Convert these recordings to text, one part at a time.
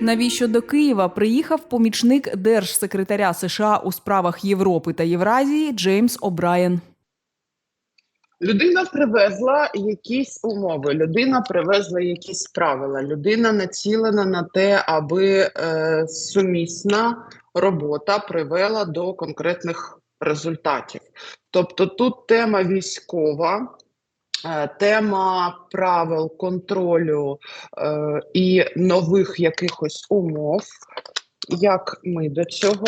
Навіщо до Києва приїхав помічник держсекретаря США у справах Європи та Євразії Джеймс О'Брайен. Людина привезла якісь умови, людина привезла якісь правила. Людина націлена на те, аби е, сумісна робота привела до конкретних результатів. Тобто тут тема військова. Е, Тема правил контролю е, і нових якихось умов, як ми до цього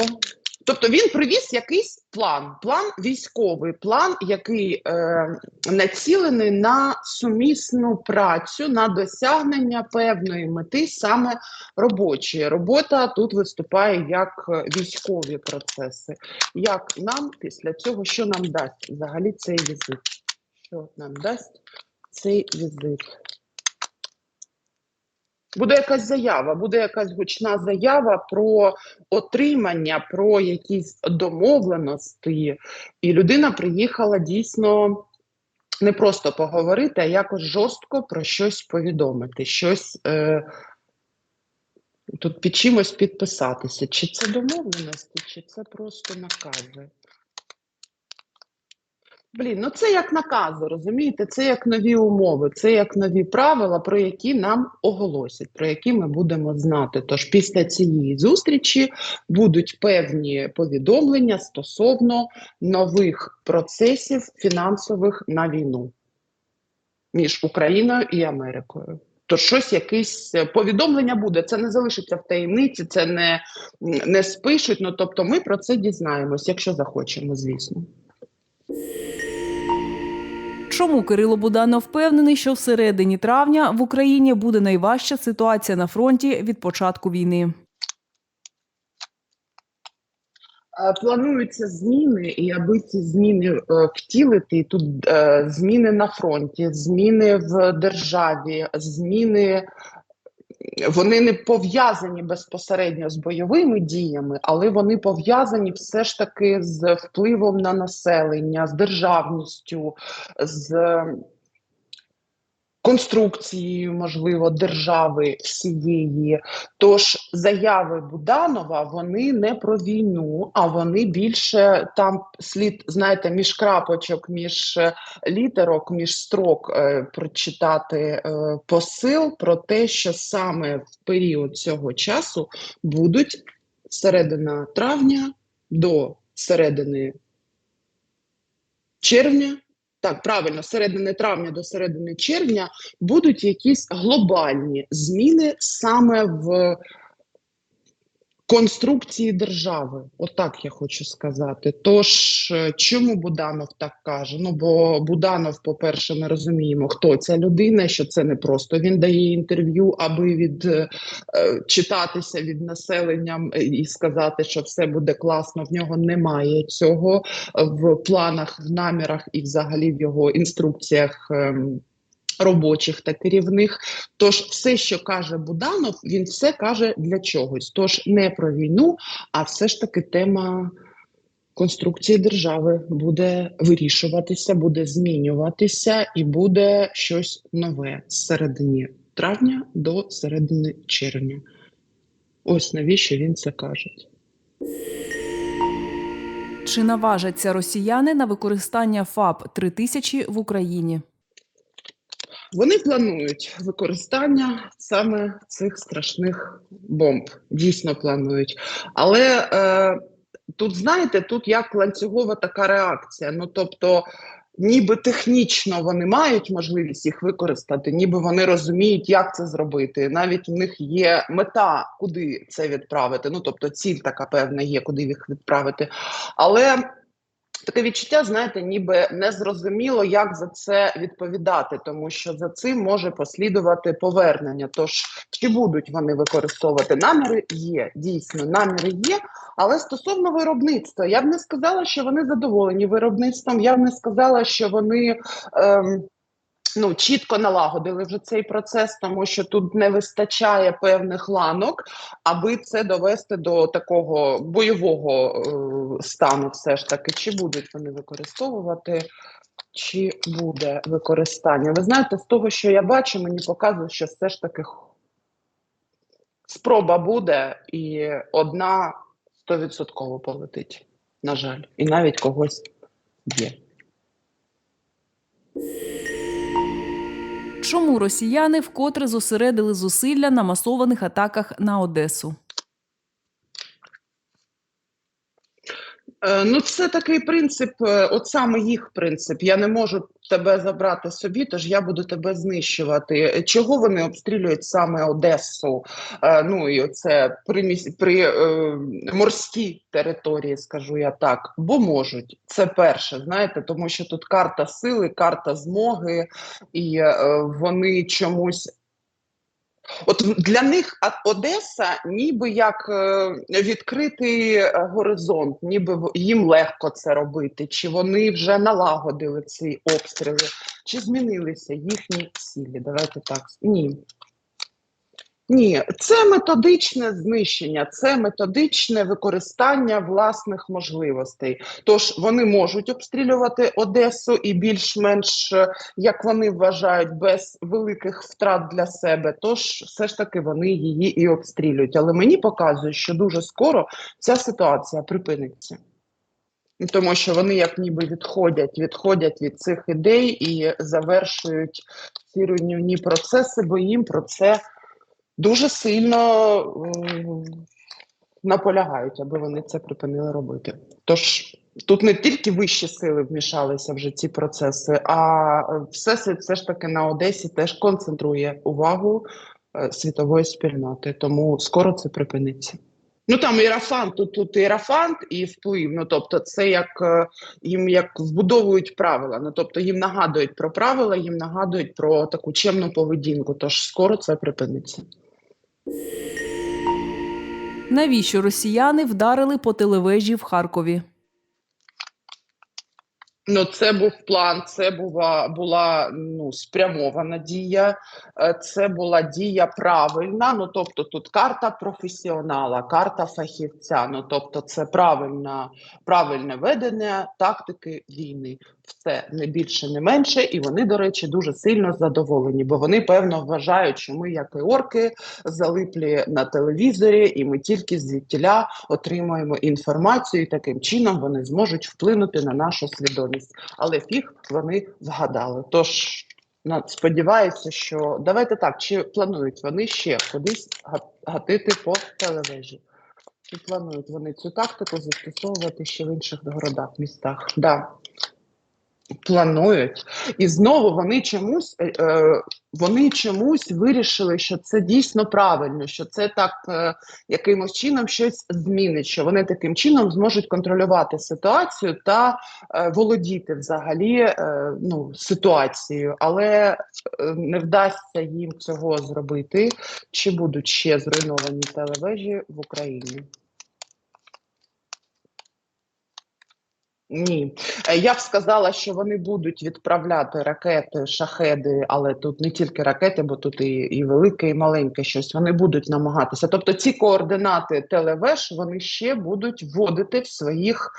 Тобто він привіз якийсь план, план військовий, план, який е, націлений на сумісну працю, на досягнення певної мети, саме робочої. Робота тут виступає як е, військові процеси. Як нам після цього, що нам дасть взагалі цей візит? Що нам дасть цей візит? Буде якась заява, буде якась гучна заява про отримання, про якісь домовленості. І людина приїхала дійсно не просто поговорити, а якось жорстко про щось повідомити, щось е, тут під чимось підписатися. Чи це домовленості, чи це просто накази? Блін, ну це як накази, розумієте? Це як нові умови, це як нові правила, про які нам оголосять, про які ми будемо знати. Тож після цієї зустрічі будуть певні повідомлення стосовно нових процесів фінансових на війну між Україною і Америкою. То щось якесь е, повідомлення буде. Це не залишиться в таємниці, це не, не спишуть. Ну тобто, ми про це дізнаємось, якщо захочемо, звісно. Чому Кирило Буданов впевнений, що всередині травня в Україні буде найважча ситуація на фронті від початку війни? Е, Плануються зміни, і аби ці зміни е, втілити, тут е, зміни на фронті, зміни в державі, зміни вони не пов'язані безпосередньо з бойовими діями, але вони пов'язані все ж таки з впливом на населення, з державністю, з конструкцією, можливо, держави всієї. Тож заяви Буданова вони не про війну, а вони більше там слід, знаєте, між крапочок, між е, літерок, між строк е, прочитати е, посил про те, що саме в період цього часу будуть середина травня до середини червня. Так, правильно, середини травня до середини червня будуть якісь глобальні зміни саме в конструкції держави. Отак я хочу сказати. Тож, е, чому Буданов так каже? Ну, бо Буданов, по-перше, ми розуміємо, хто ця людина, що це не просто він дає інтерв'ю, аби від е, е, читатися від населення і сказати, що все буде класно. В нього немає цього в планах, в намірах і взагалі в його інструкціях. ем, Робочих та керівних, тож все, що каже Буданов, він все каже для чогось. Тож не про війну, а все ж таки тема конструкції держави буде вирішуватися, буде змінюватися і буде щось нове з середини травня до середини червня. Ось навіщо він це каже. Чи наважаться росіяни на використання ФАБ 3000 в Україні? Вони планують використання саме цих страшних бомб. Дійсно планують. Але е, тут, знаєте, тут як ланцюгова така реакція. Ну тобто, ніби технічно вони мають можливість їх використати, ніби вони розуміють, як це зробити. Навіть у них є мета, куди це відправити. Ну тобто, ціль така певна є, куди їх відправити. Але Таке відчуття, знаєте, ніби незрозуміло, як за це відповідати, тому що за цим може послідувати повернення. Тож чи будуть вони використовувати наміри? Є дійсно наміри є. Але стосовно виробництва, я б не сказала, що вони задоволені виробництвом. Я б не сказала, що вони. Ем, Ну, чітко налагодили вже цей процес, тому що тут не вистачає певних ланок, аби це довести до такого бойового е, стану, все ж таки, чи будуть вони використовувати, чи буде використання. Ви знаєте, з того, що я бачу, мені показує, що все ж таки Спроба буде, і одна стовідсотково полетить, на жаль, і навіть когось б'є. Чому росіяни вкотре зосередили зусилля на масованих атаках на Одесу? Е, Ну, це такий принцип, е, от саме їх принцип. Я не можу тебе забрати собі, тож я буду тебе знищувати. Чого вони обстрілюють саме Одесу? Е, Ну і оце при, при е, морській території, скажу я так, бо можуть. Це перше, знаєте, тому що тут карта сили, карта змоги, і е, вони чомусь. От для них Одеса ніби як е, відкритий е, горизонт, ніби їм легко це робити. Чи вони вже налагодили ці обстріли, чи змінилися їхні цілі? Давайте так. Ні. Ні, це методичне знищення, це методичне використання власних можливостей. Тож вони можуть обстрілювати Одесу і більш-менш, е, як вони вважають, без великих втрат для себе. Тож все ж таки вони її і обстрілюють. Але мені показує, що дуже скоро ця ситуація припиниться. Тому що вони як ніби відходять, відходять від цих ідей і завершують ці руйнівні процеси, бо їм про це дуже сильно наполягають, аби вони це припинили робити. Тож тут не тільки вищі сили вмішалися вже ці процеси, а все все ж таки на Одесі теж концентрує увагу е, світової спільноти. Тому скоро це припиниться. Ну там ірафант, тут, тут ірафант і вплив. Ну тобто, це як е, їм як вбудовують правила. Ну тобто їм нагадують про правила, їм нагадують про таку чемну поведінку. Тож скоро це припиниться. Навіщо росіяни вдарили по телевежі в Харкові? Ну, це був план, це була, була ну, спрямована дія, е, це була дія правильна. Ну, тобто, тут карта професіонала, карта фахівця. Ну, тобто, це правильне ведення тактики війни. Все не більше, не менше. І вони, до речі, дуже сильно задоволені, бо вони певно вважають, що ми, як і орки, залиплі на телевізорі, і ми тільки звідтіля отримуємо інформацію, і таким чином вони зможуть вплинути на нашу свідомість. Але фіг вони вгадали. Тож сподіваюся, що давайте так, чи планують вони ще кудись га- гатити по телевежі? Чи планують вони цю тактику застосовувати ще в інших городах, містах? Да. Планують. І знову вони чомусь, е, е, вони чомусь вирішили, що це дійсно правильно, що це так е, якимось чином щось змінить, що вони таким чином зможуть контролювати ситуацію та е, володіти взагалі е, ну, ситуацією, але е, не вдасться їм цього зробити, чи будуть ще зруйновані телевежі в Україні. Ні, Е, я б сказала, що вони будуть відправляти ракети, шахеди, але тут не тільки ракети, бо тут і, і велике, і маленьке щось. Вони будуть намагатися. Тобто ці координати телевеж вони ще будуть вводити в своїх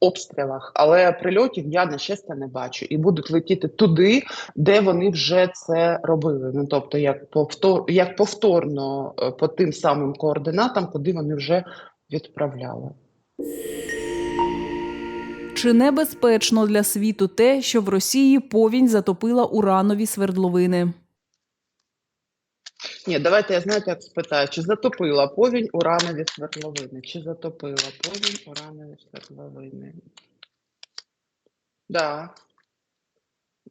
обстрілах. Але прильотів я на щастя не бачу і будуть летіти туди, де вони вже це робили. Ну тобто, як повтор, як повторно е, по тим самим координатам, куди вони вже відправляли. Чи небезпечно для світу те, що в Росії повінь затопила уранові свердловини? Ні, давайте я знаєте, як спитаю, чи затопила повінь уранові свердловини? Чи затопила повінь уранові свердловини? Да.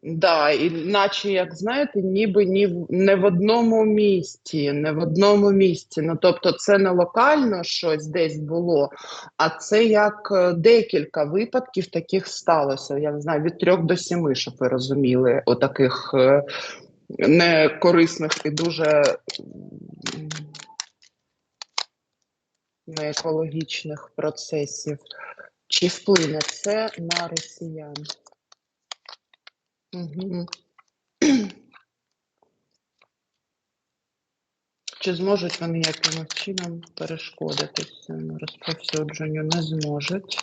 Да, і наче, як знаєте, ніби ні не в одному місті, не в одному місті. Ну тобто, це не локально щось десь було, а це як е, декілька випадків таких сталося. Я не знаю, від трьох до сіми, щоб ви розуміли, отаких е, некорисних і дуже неекологічних процесів. Чи вплине це на росіян? Чи зможуть вони якимось чином перешкодити цьому розповсюдженню? Не зможуть.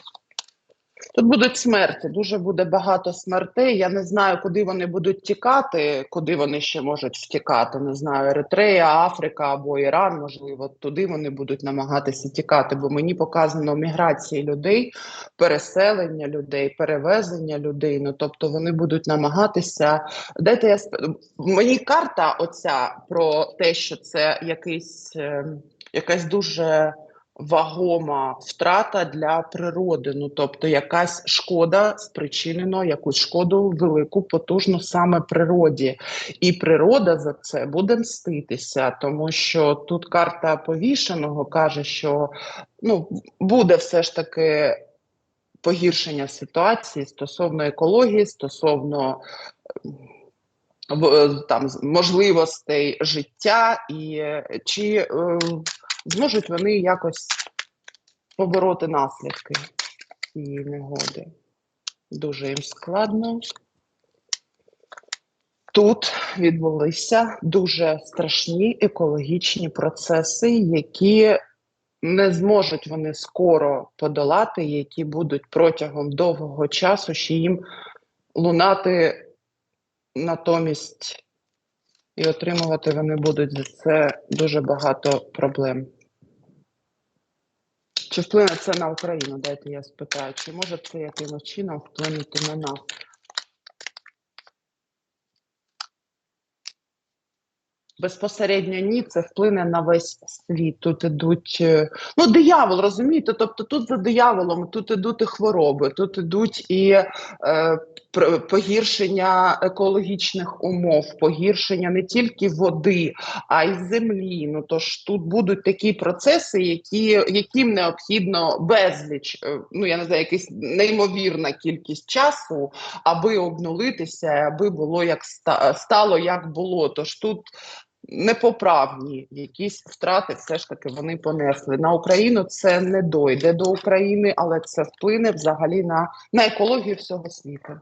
Тут будуть смерті, дуже буде багато смертей. Я не знаю, куди вони будуть тікати, куди вони ще можуть втікати. Не знаю, Еритрея, Африка або Іран, можливо, туди вони будуть намагатися тікати, бо мені показано міграції людей, переселення людей, перевезення людей. Ну тобто вони будуть намагатися. Дайте я сп- мені карта, оця про те, що це якийсь е, якась дуже вагома втрата для природи. Ну тобто, якась шкода спричинено, якусь шкоду велику, потужну саме природі, і природа за це буде мститися, тому що тут карта повішеного каже, що ну буде все ж таки. Погіршення ситуації стосовно екології, стосовно е, там можливостей життя, і е, чи е, зможуть вони якось побороти наслідки цієї негоди. Дуже їм складно. Тут відбулися дуже страшні екологічні процеси, які не зможуть вони скоро подолати, які будуть протягом довгого часу ще їм лунати натомість, і отримувати вони будуть за це дуже багато проблем. Чи вплине це на Україну? Дайте я спитаю. Чи може це якимось чином вплинути на нас? Безпосередньо ні, це вплине на весь світ. Тут ідуть е, ну диявол, розумієте? Тобто тут за дияволом, тут ідуть і хвороби, тут ідуть і е, погіршення екологічних умов, погіршення не тільки води, а й землі. Ну тож тут будуть такі процеси, які яким необхідно безліч, е, ну я не знаю, якась неймовірна кількість часу, аби обнулитися, аби було як стало, як було. Тож тут непоправні якісь втрати все ж таки вони понесли. На Україну це не дойде до України, але це вплине взагалі на, на екологію всього світу.